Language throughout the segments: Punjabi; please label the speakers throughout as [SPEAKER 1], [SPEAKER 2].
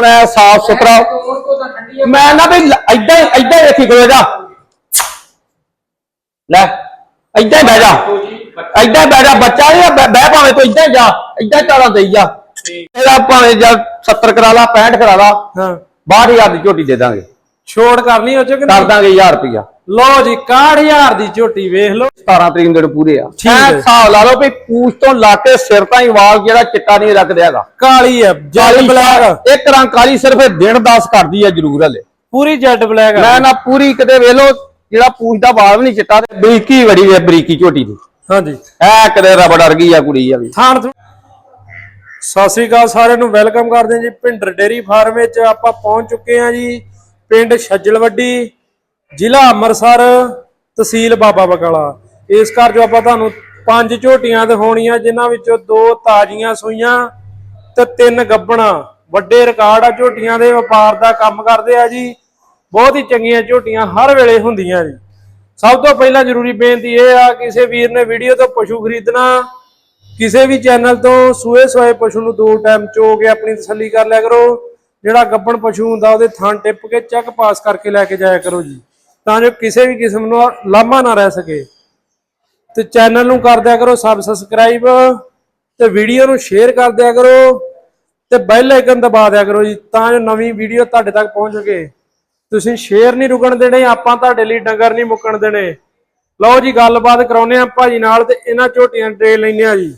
[SPEAKER 1] ਹੁਣ ਐ ਸਾਫ਼ ਸੁਥਰਾ। ਮੈਂ ਨਾ ਵੀ ਐਦਾਂ ਐਦਾਂ ਵੇਖੀ ਕਰੋ ਜਾ ਲੈ ਐਦਾਂ ਬਹਿ ਜਾ। ਐਦਾਂ ਬਹਿ ਜਾ ਬੱਚਾ ਨਹੀਂ ਬਹਿ ਭਾਵੇਂ ਤੂੰ ਐਦਾਂ ਜਾ ਐਦਾਂ ਚਾਲਾਂ ਦੇਈ ਜਾ। ਇਹਦਾ ਭਾਵੇਂ ਜਾਂ 70 ਕਰਾ ਲਾ 65 ਕਰਾ ਲਾ
[SPEAKER 2] ਹਾਂ।
[SPEAKER 1] 62000 ਦੀ ਝੋਟੀ ਦੇ ਦਾਂਗੇ।
[SPEAKER 2] ਛੋੜ ਕਰਨੀ ਉਹ ਚ ਕਿ
[SPEAKER 1] ਕਰ ਦਾਂਗੇ 1000 ਰੁਪਇਆ
[SPEAKER 2] ਲਓ ਜੀ 61000 ਦੀ ਝੋਟੀ ਵੇਖ ਲਓ।
[SPEAKER 1] 17 ਤਰੀਕ ਨੂੰ ਜਿਹੜੇ ਪੂਰੇ ਆ।
[SPEAKER 2] ਠੀਕ ਹੈ।
[SPEAKER 1] ਹਿਸਾਬ ਲਾ ਲਓ ਵੀ ਪੂਛ ਤੋਂ ਲਾ ਕੇ ਸਿਰ ਤਾਈਂ ਵਾਲ ਜਿਹੜਾ ਚਿੱਟਾ ਨਹੀਂ ਰੱਖਦੇ ਹੈਗਾ।
[SPEAKER 2] ਕਾਲੀ ਹੈ ਜੈਡ ਬਲੈਕ
[SPEAKER 1] ਇੱਕ ਰੰਗ ਕਾਲੀ ਸਿਰਫ ਦਿਨ 10 ਕਰਦੀ ਆ ਜ਼ਰੂਰ ਹਲੇ।
[SPEAKER 2] ਪੂਰੀ ਜੈਡ ਬਲੈਕ
[SPEAKER 1] ਮੈਂ ਨਾ ਪੂਰੀ ਕਿਤੇ ਵੇਖ ਲਓ ਜਿਹੜਾ ਪੂਛ ਦਾ ਵਾਲ ਵੀ ਨਹੀਂ ਚਿੱਟਾ ਤੇ ਬਰੀਕੀ ਬੜੀ ਹੈ ਬਰੀਕੀ ਝੋਟੀ ਦੀ।
[SPEAKER 2] ਹਾਂਜੀ।
[SPEAKER 1] ਐ ਕਿਤੇ ਰਬੜ ਅਰਗੀ ਆ ਕੁੜੀ ਆ ਵੀ।
[SPEAKER 2] ਥਾਣ ਥੂ- ਸਤਿ ਸ੍ਰੀ ਅਕਾਲ ਸਾਰਿਆਂ ਨੂੰ ਵੈਲਕਮ ਕਰਦੇ ਹਾਂ ਜੀ। ਭਿੰਡਰ ਡੇਰੀ ਫਾਰਮ ਵਿੱਚ ਆਪਾਂ ਪਹੁੰਚ ਚੁੱਕੇ ਹਾਂ ਜੀ। ਪਿੰਡ ਛੱਜਲਵੱਡੀ ਜ਼ਿਲ੍ਹਾ ਅੰਮ੍ਰਿਤਸਰ ਤਹਿਸੀਲ ਬਾਬਾ ਬਕਾਲਾ ਇਸ ਘਰ ਜੋ ਆਪਾਂ ਤੁਹਾਨੂੰ ਪੰਜ ਝੋਟੀਆਂ ਦਿਖਾਉਣੀਆਂ, ਜਿਨ੍ਹਾਂ ਵਿੱਚੋਂ ਦੋ ਤਾਜ਼ੀਆਂ ਸੂਈਆਂ ਤੇ ਤਿੰਨ ਗੱਬਣਾ। ਵੱਡੇ ਰਿਕਾਰਡ ਆ ਝੋਟੀਆਂ ਦੇ, ਵਪਾਰ ਦਾ ਕੰਮ ਕਰਦੇ ਆ ਜੀ। ਬਹੁਤ ਹੀ ਚੰਗੀਆਂ ਝੋਟੀਆਂ ਹਰ ਵੇਲੇ ਹੁੰਦੀਆਂ ਜੀ। ਸਭ ਤੋਂ ਪਹਿਲਾਂ ਜ਼ਰੂਰੀ ਬੇਨਤੀ ਇਹ ਆ, ਕਿਸੇ ਵੀਰ ਨੇ ਵੀਡੀਓ ਤੋਂ ਪਸ਼ੂ ਖਰੀਦਣਾ, ਕਿਸੇ ਵੀ ਚੈਨਲ ਤੋਂ ਸੂਏ ਸੋਏ ਪਸ਼ੂ ਨੂੰ ਦੋ ਟਾਈਮ ਚੋ ਕੇ ਆਪਣੀ ਤਸੱਲੀ ਕਰ ਲਿਆ ਕਰੋ। ਜਿਹੜਾ ਗੱਬਣ ਪਸ਼ੂ ਹੁੰਦਾ, ਉਹਦੇ ਥਣ ਟਿੱਪ ਕੇ ਚੈੱਕ ਪਾਸ ਕਰਕੇ ਲੈ ਕੇ ਜਾਇਆ ਕਰੋ ਜੀ। ਤਾਂ ਜੋ ਕਿਸੇ ਵੀ ਕਿਸਮ ਨੂੰ ਲਾਮਾ ਨਾ ਰਹਿ ਸਕੇ। ਤੇ ਚੈਨਲ ਨੂੰ ਕਰ ਦਿਆ ਕਰੋ ਸਬ ਸਬਸਕ੍ਰਾਈਬ ਤੇ ਵੀਡੀਓ ਨੂੰ ਸ਼ੇਅਰ ਕਰ ਦਿਆ ਕਰੋ ਤੇ ਬੈਲ ਆਈਕਨ ਦਬਾ ਦਿਆ ਕਰੋ ਜੀ, ਤਾਂ ਜੋ ਨਵੀਂ ਵੀਡੀਓ ਤੁਹਾਡੇ ਤੱਕ ਪਹੁੰਚ ਸਕੇ। ਤੁਸੀਂ ਸ਼ੇਅਰ ਨਹੀਂ ਰੁਕਣ ਦੇਣੇ, ਆਪਾਂ ਤੁਹਾਡੇ ਲਈ ਡੰਗਰ ਨਹੀਂ ਮੁੱਕਣ ਦੇਣੇ। ਲਓ ਜੀ, ਗੱਲਬਾਤ ਕਰਾਉਨੇ ਆ ਭਾਜੀ ਨਾਲ ਤੇ ਇਹਨਾਂ ਝੋਟੀਆਂ ਟ੍ਰੇ ਲੈਨੇ ਆ ਜੀ।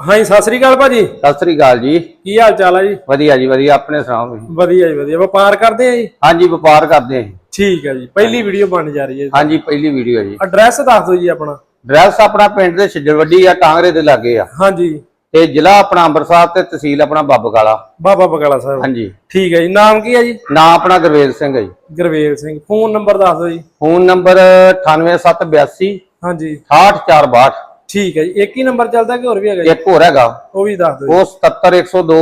[SPEAKER 2] ਹਾਂਜੀ ਸਤਿ ਸ੍ਰੀ ਅਕਾਲ ਭਾਜੀ।
[SPEAKER 1] ਸਤਿ ਸ੍ਰੀ ਅਕਾਲ ਜੀ।
[SPEAKER 2] ਕੀ ਹਾਲ ਚਾਲ ਆ ਜੀ?
[SPEAKER 1] ਵਧੀਆ ਜੀ ਵਧੀਆ। ਆਪਣੇ ਸੁਣਾਓ ਤੁਸੀਂ?
[SPEAKER 2] ਵਧੀਆ ਜੀ ਵਧੀਆ। ਵਪਾਰ ਕਰਦੇ ਆ ਜੀ?
[SPEAKER 1] ਹਾਂਜੀ ਵਪਾਰ ਕਰਦੇ ਹਾਂ ਜੀ।
[SPEAKER 2] ਠੀਕ ਹੈ ਜੀ। ਪਹਿਲੀ ਵੀਡੀਓ ਬਣ ਜਾ ਰਹੀ ਹੈ
[SPEAKER 1] ਹਾਂਜੀ ਪਹਿਲੀ ਵੀਡੀਓ ਜੀ।
[SPEAKER 2] ਐਡਰੈਸ ਦੱਸ ਦਿਓ ਜੀ ਆਪਣਾ।
[SPEAKER 1] ਡਰੈਸ ਆਪਣਾ ਪਿੰਡ ਦੇ ਛਿੱਜੜਵੱਡੀ ਆ ਟਾਂਗਰੇ ਦੇ ਲਾਗੇ ਆ।
[SPEAKER 2] ਹਾਂਜੀ।
[SPEAKER 1] ਤੇ ਜ਼ਿਲ੍ਹਾ ਆਪਣਾ ਅੰਮ੍ਰਿਤਸਰ ਤੇ ਤਹਿਸੀਲ ਆਪਣਾ ਬੱਬਕਾਲਾ।
[SPEAKER 2] ਬਾਬਾ ਬਗਲਾ ਸਾਹਿਬ।
[SPEAKER 1] ਹਾਂਜੀ।
[SPEAKER 2] ਠੀਕ ਹੈ ਜੀ। ਨਾਮ ਕੀ ਹੈ ਜੀ?
[SPEAKER 1] ਨਾਂ ਆਪਣਾ ਗੁਰਵੇਲ ਸਿੰਘ ਹੈ ਜੀ।
[SPEAKER 2] ਗੁਰਵੇਲ ਸਿੰਘ। ਫੋਨ ਨੰਬਰ ਦੱਸ ਦਿਓ ਜੀ।
[SPEAKER 1] ਫੋਨ ਨੰਬਰ 98782
[SPEAKER 2] ਹਾਂਜੀ।
[SPEAKER 1] 68162
[SPEAKER 2] ਠੀਕ ਹੈ ਜੀ। ਇੱਕ ਹੀ ਨੰਬਰ ਚੱਲਦਾ ਕਿ ਹੋਰ ਵੀ ਹੈਗਾ ਜੀ?
[SPEAKER 1] ਇੱਕ ਹੋਰ ਹੈਗਾ।
[SPEAKER 2] ਉਹ ਵੀ ਦੱਸ ਦਿਓ।
[SPEAKER 1] ਉਹ 77102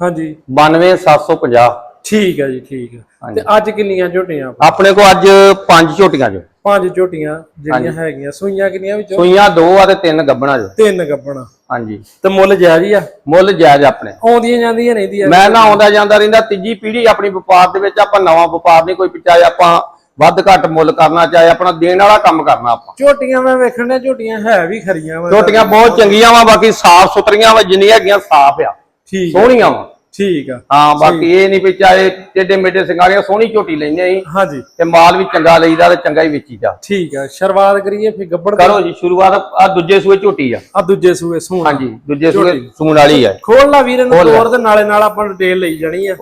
[SPEAKER 2] ਹਾਂਜੀ।
[SPEAKER 1] 92750
[SPEAKER 2] ਠੀਕ ਹੈ ਜੀ ਠੀਕ ਹੈ। ਤੇ ਅੱਜ ਕਿੰਨੀਆਂ ਝੋਟੀਆਂ? ਆਪਾਂ
[SPEAKER 1] ਆਪਣੇ ਕੋ ਅੱਜ ਪੰਜ ਝੋਟੀਆਂ ਜੋ।
[SPEAKER 2] ਪੰਜ ਝੋਟੀਆਂ ਜਿਹੜੀਆਂ ਹੈਗੀਆਂ। ਸੂਈਆਂ ਕਿੰਨੀਆਂ ਵਿੱਚੋਂ?
[SPEAKER 1] ਸੂਈਆਂ ਦੋ ਆ ਤੇ ਤਿੰਨ ਗੱਬਣਾ ਜੋ।
[SPEAKER 2] ਤਿੰਨ ਗੱਬਣਾ।
[SPEAKER 1] ਹਾਂਜੀ।
[SPEAKER 2] ਤੇ ਮੁੱਲ ਜਾਇਜ਼ ਹੀ ਆ?
[SPEAKER 1] ਮੁੱਲ ਜਾਇਜ਼ ਆਪਣੇ।
[SPEAKER 2] ਆਉਂਦੀਆਂ ਜਾਂਦੀਆਂ ਰਹਿੰਦੀਆਂ।
[SPEAKER 1] ਮੈਂ ਨਾ ਆਉਂਦਾ ਜਾਂਦਾ ਰਹਿੰਦਾ ਤੀਜੀ ਪੀੜ੍ਹੀ ਆਪਣੀ ਵਪਾਰ ਦੇ ਵਿੱਚ ਆਪਾਂ ਨਵਾਂ ਵਪਾਰ ਨਹੀਂ ਕੋਈ ਚਾਹੇ ਆਪਾਂ ਵੱਧ ਘੱਟ ਮੁੱਲ ਕਰਨਾ ਚਾਹੇ ਆਪਣਾ ਦੇਣ ਵਾਲਾ ਕੰਮ ਕਰਨਾ ਆਪਾਂ।
[SPEAKER 2] ਝੋਟੀਆਂ ਮੈਂ ਵੇਖਣ ਡਿਆ ਝੋਟੀਆਂ ਹੈ ਵੀ ਖਰੀਆਂ ਵਾ।
[SPEAKER 1] ਝੋਟੀਆਂ ਬਹੁਤ ਚੰਗੀਆਂ ਵਾ ਬਾਕੀ ਸਾਫ਼ ਸੁਥਰੀਆਂ ਵਾ ਜਿੰਨੀਆਂ ਹੈਗੀਆਂ ਸਾਫ਼ ਆ।
[SPEAKER 2] ਠੀਕ ਆ।
[SPEAKER 1] ਸੋਹਣੀਆਂ ਵਾ।
[SPEAKER 2] ਠੀਕ ਆ।
[SPEAKER 1] ਹਾਂ ਬਾਕੀ ਇਹ ਨਹੀਂ ਵੀ ਚਾਹੇ ਟੇਡੇ ਮੇਡੇ ਸਿੰਗਾਰੀਆਂ ਸੋਹਣੀ ਝੋਟੀ ਲੈਂਦੇ ਅਸੀਂ
[SPEAKER 2] ਹਾਂਜੀ।
[SPEAKER 1] ਤੇ ਮਾਲ ਵੀ ਚੰਗਾ ਲਈਦਾ ਤੇ ਚੰਗਾ ਹੀ ਵੇਚੀਦਾ
[SPEAKER 2] ਠੀਕ ਆ ਸ਼ੁਰੂਆਤ ਕਰੀਏ ਫਿਰ ਗੱਬੜ
[SPEAKER 1] ਕਰੋ ਜੀ ਸ਼ੁਰੂਆਤ ਆ ਦੂਜੇ ਸੂਏ ਝੋਟੀ ਆ।
[SPEAKER 2] ਆ ਦੂਜੇ ਸੂਏ ਸੂਣ
[SPEAKER 1] ਹਾਂਜੀ ਦੂਜੇ ਸੂਏ ਸੂਣ ਵਾਲੀ ਆ।
[SPEAKER 2] ਖੋਲ ਲਾ ਵੀਰ ਨੂੰ। ਤੋਰ ਦੇ ਨਾਲੇ ਨਾਲ ਆਪਾਂ ਡਿਟੇਲ ਲਈ ਜਾਣੀ ਆ।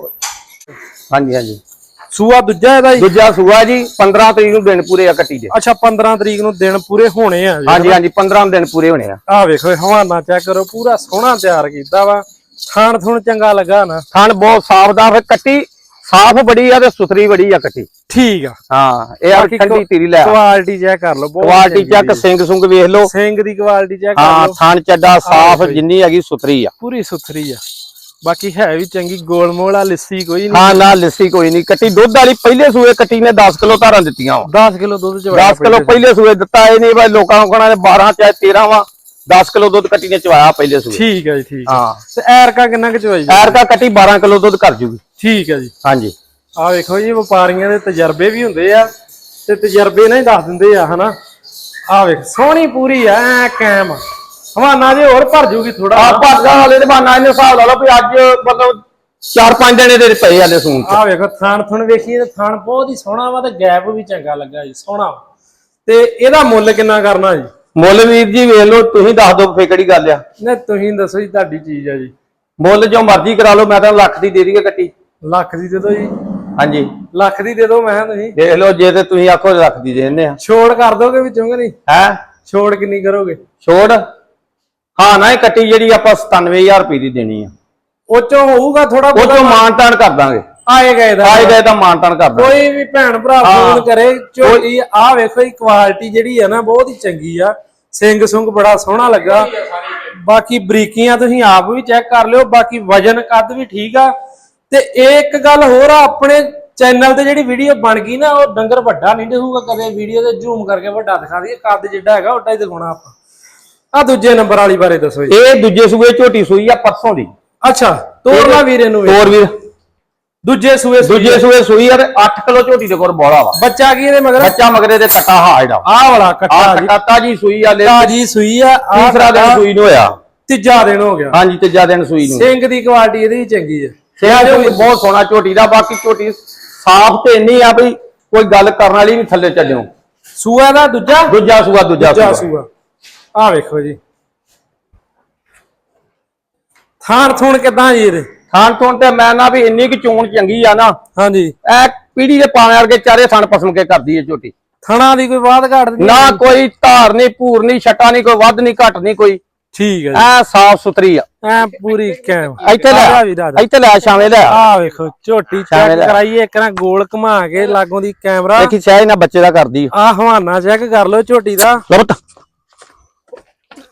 [SPEAKER 1] ਹਾਂਜੀ ਹਾਂਜੀ।
[SPEAKER 2] ਸੂਆ ਦੂਜਾ ਇਹਦਾ ਜੀ?
[SPEAKER 1] ਦੂਜਾ ਸੂਆ ਜੀ 15 ਤਰੀਕ ਨੂੰ ਦਿਨ ਪੂਰੇ ਆ ਕੱਟੀ ਦੇ।
[SPEAKER 2] ਅੱਛਾ 15 ਤਰੀਕ ਨੂੰ ਦਿਨ ਪੂਰੇ ਹੋਣੇ ਆ
[SPEAKER 1] ਹਾਂਜੀ ਹਾਂਜੀ 15 ਨੂੰ ਦਿਨ ਪੂਰੇ ਹੋਣੇ ਆ।
[SPEAKER 2] ਆ ਵੇਖੋ ਹਵਾਨਾ ਚੈੱਕ ਕਰੋ ਪੂਰਾ ਸੋਹਣਾ ਤਿਆਰ ਕੀਤਾ ਵਾ। ਥਾਣ ਥੁਣ ਚੰਗਾ ਲੱਗਾ ਨਾ।
[SPEAKER 1] ਥਣ ਬਹੁਤ ਸਾਫ਼ ਦਾ ਫਿਰ ਕੱਟੀ ਸਾਫ਼ ਬੜੀ ਆ ਤੇ ਸੁਥਰੀ ਬੜੀ ਆ ਕੱਟੀ।
[SPEAKER 2] ਠੀਕ ਆ।
[SPEAKER 1] ਹਾਂ ਇਹ ਆ ਠੰਡੀ ਤੀਰੀ ਲੈ
[SPEAKER 2] ਕੁਆਲਿਟੀ ਚੈੱਕ ਕਰ ਲਓ
[SPEAKER 1] ਕੁਆਲਿਟੀ ਚੈੱਕ ਸਿੰਘ ਸੁੰਗ ਵੇਖ ਲਓ।
[SPEAKER 2] ਸਿੰਘ ਦੀ ਕੁਆਲਿਟੀ ਚੈੱਕ ਕਰ
[SPEAKER 1] ਹਾਂ
[SPEAKER 2] ਲਓ।
[SPEAKER 1] ਥਣ ਚੱਡਾ ਸਾਫ਼ ਜਿੰਨੀ ਹੈਗੀ ਸੁਥਰੀ ਆ।
[SPEAKER 2] ਪੂਰੀ ਸੁਥਰੀ ਆ। ਬਾਕੀ ਹੈ ਵੀ ਚੰਗੀ ਗੋਲਮੋਲ ਆ ਲੱਸੀ ਕੋਈ ਨਹੀਂ।
[SPEAKER 1] ਹਾਂ ਨਾ ਲੱਸੀ ਕੋਈ ਨਹੀਂ। ਕੱਟੀ ਦੁੱਧ ਵਾਲੀ ਪਹਿਲੇ ਸੂਏ ਕੱਟੀ ਨੇ 10 ਕਿਲੋ ਧਾਰਾਂ ਦਿੱਤੀਆਂ ਵਾ।
[SPEAKER 2] 10 ਕਿਲੋ ਦੁੱਧ ਚ
[SPEAKER 1] 10 ਕਿਲੋ ਪਹਿਲੇ ਸੂਏ ਦਿੱਤਾ ਇਹ ਨਹੀਂ ਬਈ ਲੋਕਾਂ ਨੂੰ ਕਹਣਾ 12 ਚਾਹੇ 13 ਵਾ। 10 ਕਿਲੋ ਦੁੱਧ ਕੱਟੀ ਨੇ ਚਵਾਇਆ ਪਹਿਲੇ ਸੂਏ।
[SPEAKER 2] ਠੀਕ ਹੈ ਜੀ ਠੀਕ ਹੈ। ਤੇ ਐਰਕਾ ਕਿੰਨਾ ਕੁ ਚਵਾਈ ਜੀ
[SPEAKER 1] ਐਰਕਾ ਕੱਟੀ 12 ਕਿਲੋ ਦੁੱਧ ਕਰ ਜੂਗੀ।
[SPEAKER 2] ਠੀਕ ਹੈ ਜੀ।
[SPEAKER 1] ਹਾਂਜੀ।
[SPEAKER 2] ਆ ਵੇਖੋ ਜੀ ਵਪਾਰੀਆਂ ਦੇ ਤਜਰਬੇ ਵੀ ਹੁੰਦੇ ਆ ਤੇ ਤਜਰਬੇ ਨਾਲ ਹੀ ਦੱਸ ਦਿੰਦੇ ਆ ਹਨਾ? ਆ ਵੇਖ ਸੋਹਣੀ ਪੂਰੀ ਆ ਐ ਕੈਮ ਹਵਾਨਾ ਜੇ ਹੋਰ ਭਰ ਜੂਗੀ ਥੋੜਾ
[SPEAKER 1] ਆ ਭਾਗਾ ਵਾਲੇ ਦੇ ਬਾਨਾ ਇਹਨੇ ਹਿਸਾਬ ਲਾ ਲਓ ਵੀ ਅੱਜ ਮਤਲਬ 4-5 ਦਿਨ ਇਹਦੇ ਪਏ ਆਲੇ ਸੂਣ ਚ
[SPEAKER 2] ਆ ਵੇਖੋ ਥਾਣ ਥੁਣ ਵੇਖੀਏ ਤੇ ਥਾਣ ਬਹੁਤ ਹੀ ਸੋਹਣਾ ਵਾ ਤੇ ਗੈਪ ਵੀ ਚੰਗਾ ਲੱਗਾ ਜੀ ਸੋਹਣਾ। ਤੇ ਇਹਦਾ ਮੁੱਲ ਕਿੰਨਾ ਕਰਨਾ ਜੀ?
[SPEAKER 1] ਮੁੱਲ ਵੀਰ ਜੀ ਵੇਖ ਲਓ ਤੁਸੀਂ ਦੱਸ ਦਿਓ ਫੇ ਕਿਹੜੀ ਗੱਲ ਆ।
[SPEAKER 2] ਨੇ ਤੁਸੀਂ ਦੱਸੋ ਜੀ ਤੁਹਾਡੀ ਚੀਜ਼ ਆ ਜੀ।
[SPEAKER 1] ਮੁੱਲ ਜੋ ਮਰਜ਼ੀ ਕਰਾ ਲਓ ਮੈਂ ਤਾਂ ਲੱਖ ਦੀ ਦੇ ਦਈਏ ਕੱਟੀ।
[SPEAKER 2] ਲੱਖ ਦੀ ਦੇ ਦਿਓ ਜੀ।
[SPEAKER 1] ਹਾਂਜੀ।
[SPEAKER 2] ਲੱਖ ਦੀ ਦੇ ਦਿਓ ਮੈਂ ਤੁਸੀਂ।
[SPEAKER 1] ਦੇਖ ਲਓ ਜੇ ਤੇ ਤੁਸੀਂ ਆਖੋ ਲੱਖ ਦੀ ਦੇ ਦਿੰਦੇ ਆ।
[SPEAKER 2] ਛੋੜ ਕਰ ਦੋਗੇ ਵਿੱਚੋਂ ਕਿ ਨਹੀਂ?
[SPEAKER 1] ਹੈ?
[SPEAKER 2] ਛੋੜ ਕਿੰਨੀ ਕਰੋਗੇ?
[SPEAKER 1] ਛੋੜ? ਹਾਂ ਨਾ ਇਹ ਕੱਟੀ ਜਿਹੜੀ ਆਪਾਂ 97000 ਰੁਪਏ ਦੀ ਦੇਣੀ ਆ।
[SPEAKER 2] ਉਹ ਚੋਂ ਹੋਊਗਾ ਥੋੜਾ
[SPEAKER 1] ਉਹ ਤੋਂ ਮਾਨਤਾਨ ਕਰ ਦਾਂਗੇ।
[SPEAKER 2] ਆਏ ਗਏ ਦਾ
[SPEAKER 1] ਆਏ ਗਏ ਤਾਂ ਮਾਨਤਾਨ ਕਰ ਦਾਂਗੇ।
[SPEAKER 2] ਕੋਈ ਵੀ ਭੈਣ ਭਰਾ ਫੋਨ ਕਰੇ ਝੋਟੀ ਆ ਵੇਖੋ ਇਹ ਕੁਆਲਿਟੀ ਜਿਹੜੀ ਆ ਨਾ ਬਹੁਤ ਹੀ ਚੰਗੀ ਆ। ਸਿੰਘ ਸੁੰਗ ਬੜਾ ਸੋਹਣਾ ਲੱਗਾ। ਬਾਕੀ ਬਰੀਕੀਆਂ ਤੁਸੀਂ ਆਪ ਵੀ ਚੈੱਕ ਕਰ ਲਿਓ ਬਾਕੀ ਵਜਨ ਕੱਦ ਵੀ ਠੀਕ ਆ। ਤੇ ਇੱਕ ਗੱਲ ਹੋਰ ਆ ਆਪਣੇ ਚੈਨਲ ਤੇ ਜਿਹੜੀ ਵੀਡੀਓ ਬਣ ਗਈ ਨਾ ਉਹ ਡੰਗਰ ਵੱਡਾ ਨਹੀਂ ਦਿਖੂਗਾ ਕਦੇ ਵੀਡੀਓ ਤੇ ਜ਼ੂਮ ਕਰਕੇ ਵੱਡਾ ਦਿਖਾ ਦਈਏ ਕੱਦ ਜਿੱਡਾ ਹੈਗਾ ਓਡਾ ਹੀ ਦਿਖਾਉਣਾ ਆਪਾਂ। ਆ ਦੂਜੇ ਨੰਬਰ ਵਾਲੀ ਬਾਰੇ ਦੱਸੋ ਜੀ।
[SPEAKER 1] ਇਹ ਦੂਜੇ ਸੂਏ ਝੋਟੀ ਸੂਈ ਆ ਪਰਸੋਂ ਦੀ।
[SPEAKER 2] ਅੱਛਾ ਤੋਰਨਾ ਵੀਰੇ ਨੂੰ।
[SPEAKER 1] ਤੋਰ ਵੀਰ।
[SPEAKER 2] ਦੂਜੇ ਸੂਏ
[SPEAKER 1] ਦੂਜੇ ਸੂਏ ਸੂਈ ਆ ਤੇ 8 ਕਿਲੋ ਝੋਟੀ ਦੇ ਕੋਲ ਬੋਲਾ ਵਾ।
[SPEAKER 2] ਬੱਚਾ ਕੀ ਇਹਦੇ ਮਗਰ?
[SPEAKER 1] ਬੱਚਾ ਮਗਰੇ ਦੇ ਕਟਾ ਹਾੜ ਆ
[SPEAKER 2] ਆਹ ਵਾਲਾ
[SPEAKER 1] ਆ
[SPEAKER 2] ਕੱਟਾ ਜੀ।
[SPEAKER 1] ਕਟਾ ਜੀ ਸੂਈ ਆ ਲੈ
[SPEAKER 2] ਤਾਜੀ ਸੂਈ ਆ
[SPEAKER 1] ਤੀਸਰਾ ਦਿਨ ਸੂਈ ਨੂੰ ਹੋਇਆ।
[SPEAKER 2] ਤੀਜਾ ਦਿਨ ਹੋ ਗਿਆ।
[SPEAKER 1] ਹਾਂਜੀ ਤੀਜਾ ਦਿਨ ਸੂਈ ਨੂੰ।
[SPEAKER 2] ਸਿੰਘ ਦੀ ਕੁਆਲਿਟੀ ਇਹਦੀ ਚੰਗੀ ਹੈ
[SPEAKER 1] ਸਿਆ ਜੋ ਬਹੁਤ ਸੋਹਣਾ ਝੋਟੀ ਦਾ ਬਾਕੀ ਝੋਟੀ ਸਾਫ਼ ਤੇ ਇੰਨੀ ਆ ਵੀ ਕੋਈ ਗੱਲ ਕਰਨ ਵਾਲੀ ਨਹੀਂ ਥੱਲੇ ਚੱਲਿਓ।
[SPEAKER 2] ਸੂਆ ਦਾ ਦੂਜਾ?
[SPEAKER 1] ਦੂਜਾ ਸੂਆ ਦੂਜਾ ਸੂਆ।
[SPEAKER 2] ਆਹ ਵੇਖੋ ਜੀ। ਥਾਣ ਥੁਣ ਕਿਦਾਂ ਜੀ ਇਹਦੇ?
[SPEAKER 1] ਖਾਣ ਤੋਂ ਤੇ ਮੈਂ ਨਾ ਵੀ ਇੰਨੀ ਕਿ ਚੋਣ ਚੰਗੀ ਆ ਨਾ
[SPEAKER 2] ਹਾਂਜੀ।
[SPEAKER 1] ਐ ਪੀੜੀ ਦੇ ਪਾਵੇਂ ਵਰਗੇ ਚਾਰੇ ਥਣ ਪਸਮ ਕੇ ਕਰਦੀ ਏ ਝੋਟੀ।
[SPEAKER 2] ਥਣਾ ਦੀ ਕੋਈ ਬਾਤ ਘਾਟ ਨਹੀਂ
[SPEAKER 1] ਨਾ ਕੋਈ ਧਾਰ ਨਹੀਂ ਭੂਰ ਨਹੀਂ ਛਟਾ ਨਹੀਂ ਕੋਈ ਵੱਧ ਨਹੀਂ ਘਟ ਨਹੀਂ ਕੋਈ।
[SPEAKER 2] ਠੀਕ ਹੈ
[SPEAKER 1] ਐ ਸਾਫ਼ ਸੁਥਰੀ ਆ।
[SPEAKER 2] ਐ ਪੂਰੀ ਕੈਮ।
[SPEAKER 1] ਇੱਥੇ ਲੈ ਇੱਥੇ ਲੈ ਸ਼ਾਮੇ ਲੈ ਆ।
[SPEAKER 2] ਆਹ ਵੇਖੋ ਝੋਟੀ ਚੈੱਕ। ਕਰਾਈਏ ਇੱਕ ਨਾ ਗੋਲ ਘੁਮਾ ਕੇ ਲਾਗੋਂ ਦੀ ਕੈਮਰਾ।
[SPEAKER 1] ਦੇਖੀ ਸ਼ਾਇਦ ਨਾ ਬੱਚੇ ਦਾ ਕਰਦੀ ਆ।
[SPEAKER 2] ਹਵਾਨਾ ਚੈੱਕ ਕਰ ਲਓ ਝੋਟੀ ਦਾ।
[SPEAKER 1] ਲਬਤ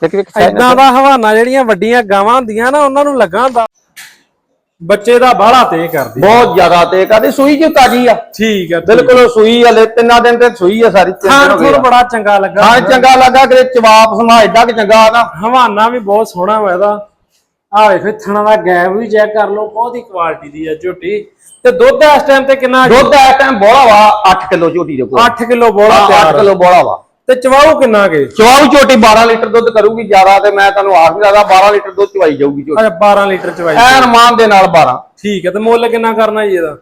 [SPEAKER 1] ਦੇਖੀ ਦੇਖੀ ਸ਼ਾਇਦ
[SPEAKER 2] ਇਦਾਂ ਦਾ ਹਵਾਨਾ ਜਿਹੜੀਆਂ ਵੱਡੀਆਂ ਗਾਵਾਂ ਹੁੰਦੀਆਂ ਨਾ ਉਹਨਾਂ ਨੂੰ ਲੱਗਾ ਹੁੰਦਾ। ਬੱਚੇ ਦਾ ਬਾਹਲਾ ਤੇ ਕਰਦੀ
[SPEAKER 1] ਬਹੁਤ ਜ਼ਿਆਦਾ ਤੇ ਕਹਦੇ ਸੂਈ ਜੀ ਤਾਜੀ ਆ?
[SPEAKER 2] ਠੀਕ ਹੈ
[SPEAKER 1] ਬਿਲਕੁਲ ਉਹ ਸੂਈ ਹਲੇ ਤਿੰਨਾਂ ਦਿਨ ਤੇ ਸੂਈ ਆ ਸਾਰੀ ਤਿੰਨ ਦਿਨ ਹੋ ਗਏ
[SPEAKER 2] ਥੋੜਾ
[SPEAKER 1] ਆ।
[SPEAKER 2] ਬੜਾ ਚੰਗਾ ਲੱਗਾ।
[SPEAKER 1] ਹਾਂ ਚੰਗਾ ਲੱਗਾ ਕਿ ਚਵਾਪ ਸਮਾ ਏਡਾ ਕਿ ਚੰਗਾ ਆ ਨਾ।
[SPEAKER 2] ਹਵਾਨਾ ਵੀ ਬਹੁਤ ਸੋਹਣਾ ਵਾ ਇਹਦਾ। ਆਹ ਵੇਖੋ ਥਣਾ ਦਾ ਗੈਪ ਵੀ ਚੈੱਕ ਕਰ ਲਓ ਬਹੁਤ ਹੀ ਕੁਆਲਿਟੀ ਦੀ ਆ ਝੋਟੀ। ਤੇ ਦੁੱਧ ਇਸ ਟਾਈਮ ਤੇ ਕਿੰਨਾ
[SPEAKER 1] ਦੁੱਧ ਇਸ ਟਾਈਮ ਬੋਲਾ ਵਾ 8 ਕਿਲੋ ਝੋਟੀ ਦੇ ਕੋਲ।
[SPEAKER 2] 8 ਕਿਲੋ ਬੋਲਾ
[SPEAKER 1] 8
[SPEAKER 2] ਤਿਆਰ
[SPEAKER 1] ਕਿਲੋ ਬੋਲਾ ਵਾ।
[SPEAKER 2] ਤੇ ਚਵਾਉ ਕਿੰਨਾ ਕੇ?
[SPEAKER 1] ਚਵਾਉ ਝੋਟੀ 12 ਲੀਟਰ ਦੁੱਧ ਕਰੂਗੀ ਜ਼ਿਆਦਾ ਤੇ ਮੈਂ ਤੁਹਾਨੂੰ ਆਖ ਵੀ ਸਕਦਾ 12 ਲੀਟਰ ਦੁੱਧ ਚਵਾਈ ਜਾਊਗੀ ਝੋਟੀ।
[SPEAKER 2] ਅੱਛਾ 12 ਲੀਟਰ ਚਵਾਈ
[SPEAKER 1] ਐਨ ਮਾਨ ਦੇ ਨਾਲ 12
[SPEAKER 2] ਠੀਕ ਹੈ ਤੇ ਮੁੱਲ ਕਿੰਨਾ ਕਰਨਾ ਜੀ ਇਹਦਾ?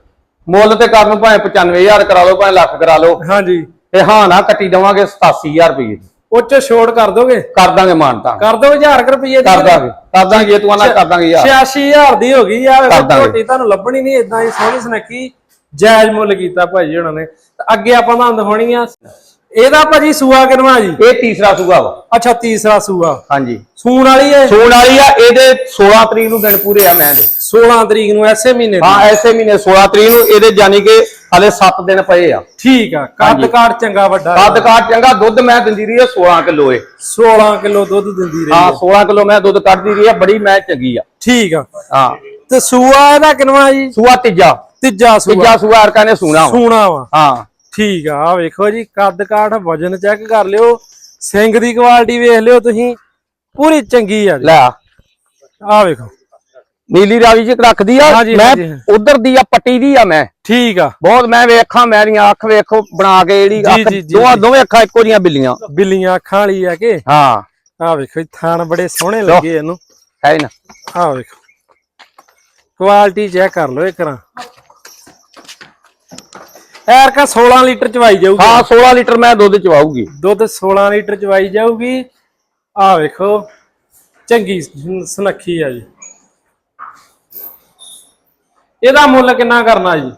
[SPEAKER 1] ਮੁੱਲ ਤੇ ਕਰਨ ਨੂੰ ਭਾਵੇਂ 95000 ਕਰਾ ਲਓ ਭਾਵੇਂ ਲੱਖ ਕਰਾ ਲਓ।
[SPEAKER 2] ਹਾਂਜੀ।
[SPEAKER 1] ਤੇ ਹਾਂ ਨਾ ਕੱਟੀ ਦਵਾਂਗੇ 87000 ਰੁਪਏ ਦੀ।
[SPEAKER 2] ਉੱਚ ਛੋੜ ਕਰ ਦੋਗੇ?
[SPEAKER 1] ਕਰ ਦਾਂਗੇ ਮਾਨਤਾ
[SPEAKER 2] ਕਰ ਦੋਗੇ 1000 ਰੁਪਏ ਦੀ?
[SPEAKER 1] ਕਰ ਦਾਂਗੇ। ਕਰ ਦਾਂਗੇ ਜੇ ਤੂੰ ਆਨਾ ਕਰ ਦਾਂਗੇ ਯਾਰ
[SPEAKER 2] 86000 ਦੀ ਹੋ ਗਈ ਯਾਰ। ਝੋਟੀ ਤੁਹਾਨੂੰ ਲੱਭਣੀ ਨਹੀਂ ਇਦਾਂ ਹੀ ਸੋਹਣੀ ਸੁਨੱਖੀ ਜਾਇਜ਼ ਮੁੱਲ ਕੀਤਾ ਭਾਜੀ ਉਹਨਾਂ ਨੇ। ਅੱਗੇ ਆਪਾਂ ਤੁਹਾਨੂੰ ਦਿਖਾਉਣੀ ਆ। ਇਹਦਾ ਭਾਜੀ ਸੂਆ ਕਿਨਵਾ ਜੀ?
[SPEAKER 1] ਇਹ ਤੀਸਰਾ ਸੂਗਾ ਵਾ।
[SPEAKER 2] ਅੱਛਾ ਤੀਸਰਾ ਸੂਆ।
[SPEAKER 1] ਹਾਂਜੀ।
[SPEAKER 2] ਸੂਣ ਵਾਲੀ ਹੈ?
[SPEAKER 1] ਸੂਣ ਵਾਲੀ ਆ ਇਹਦੇ 16 ਤਰੀਕ ਨੂੰ ਦਿਨ ਪੂਰੇ ਆ ਮੈਂ ਦੇ।
[SPEAKER 2] 16 ਤਰੀਕ ਨੂੰ ਐਸੇ ਮਹੀਨੇ ਦੀ?
[SPEAKER 1] ਹਾਂ ਐਸੇ ਮਹੀਨੇ 16 ਤਰੀਕ ਨੂੰ ਇਹਦੇ ਜਾਨੀ ਕਿ ਹਲੇ 7 ਦਿਨ ਪਏ ਆ।
[SPEAKER 2] ਠੀਕ ਆ ਕੱਦ ਕਾਠ ਚੰਗਾ ਵੱਡਾ।
[SPEAKER 1] ਕੱਦ ਕਾਠ ਚੰਗਾ ਦੁੱਧ ਮੈਂ ਦਿੰਦੀ ਰਹੀ ਆ 16 ਕਿਲੋ ਏ
[SPEAKER 2] 16 ਕਿਲੋ ਦੁੱਧ ਦਿੰਦੀ ਰਹੀ
[SPEAKER 1] ਹਾਂ
[SPEAKER 2] ਹੈ।
[SPEAKER 1] 16 ਕਿਲੋ ਮੈਂ ਦੁੱਧ ਕੱਢਦੀ ਰਹੀ ਆ ਬੜੀ ਮੈਂ ਚੰਗੀ ਆ।
[SPEAKER 2] ਠੀਕ ਆ।
[SPEAKER 1] ਹਾਂ।
[SPEAKER 2] ਤੇ ਸੂਆ ਇਹਦਾ ਕਿਨਵਾ ਜੀ?
[SPEAKER 1] ਸੂਆ ਤੀਜਾ।
[SPEAKER 2] ਤੀਜਾ ਸੂਆ।
[SPEAKER 1] ਤੀਜਾ ਸੂਆ ਅਰਕਾ ਨੇ ਸੂਣਾ।
[SPEAKER 2] ਸੂਣਾ ਵਾ।
[SPEAKER 1] ਹਾਂ।
[SPEAKER 2] ਠੀਕ ਆ ਆ ਵੇਖੋ ਜੀ ਕੱਦ ਕਾਠ ਵਜਨ ਚੈੱਕ ਕਰ ਲਿਓ। ਸਿੰਘ ਦੀ ਕੁਆਲਿਟੀ ਵੇਖ ਲਿਓ ਤੁਸੀਂ ਪੂਰੀ ਚੰਗੀ ਆ ਜੀ।
[SPEAKER 1] ਲੈ ਆ।
[SPEAKER 2] ਵੇਖੋ।
[SPEAKER 1] ਨੀਲੀ ਰਾਵੀ ਚ ਰੱਖਦੀ ਆ ਮੈਂ। ਉਧਰ ਦੀ ਆ ਪੱਟੀ ਦੀ ਆ ਮੈਂ।
[SPEAKER 2] ਠੀਕ ਆ।
[SPEAKER 1] ਬਹੁਤ ਮੈਂ ਵੇਖਾਂ ਮੇਰੀਆਂ ਅੱਖ ਵੇਖੋ ਬਣਾ ਕੇ ਜਿਹੜੀ
[SPEAKER 2] ਜੀ,
[SPEAKER 1] ਅੱਖ
[SPEAKER 2] ਜੀ, ਜੀ,
[SPEAKER 1] ਦੋਵਾਂ
[SPEAKER 2] ਜੀ।
[SPEAKER 1] ਦੋਵੇਂ ਅੱਖਾਂ ਇੱਕੋ ਜੀਆਂ ਬਿੱਲੀਆਂ।
[SPEAKER 2] ਬਿੱਲੀਆਂ ਅੱਖਾਂ ਵਾਲੀ ਆ ਕੇ?
[SPEAKER 1] ਹਾਂ।
[SPEAKER 2] ਆ ਵੇਖੋ ਜੀ, ਥਣ ਬੜੇ ਸੋਹਣੇ ਲੱਗੇ ਇਹਨੂੰ।
[SPEAKER 1] ਹੈ ਨਾ।
[SPEAKER 2] ਆ ਵੇਖੋ। ਕੁਆਲਿਟੀ ਚੈੱਕ ਕਰ ਲਓ ਇੱਕ ਰਾਂ ਐਰ ਕਾ 16 ਲੀਟਰ ਚਵਾਈ ਜਾਊਗੀ।
[SPEAKER 1] ਹਾਂ 16 ਲੀਟਰ ਮੈਂ ਦੁੱਧ ਚਵਾਉਗੀ
[SPEAKER 2] ਦੁੱਧ 16 ਲੀਟਰ ਚਵਾਈ ਜਾਊਗੀ। ਆ ਵੇਖੋ ਚੰਗੀ ਸੁਨੱਖੀ ਆ ਜੀ। ਇਹਦਾ ਮੁੱਲ ਕਿੰਨਾ ਕਰਨਾ ਜੀ?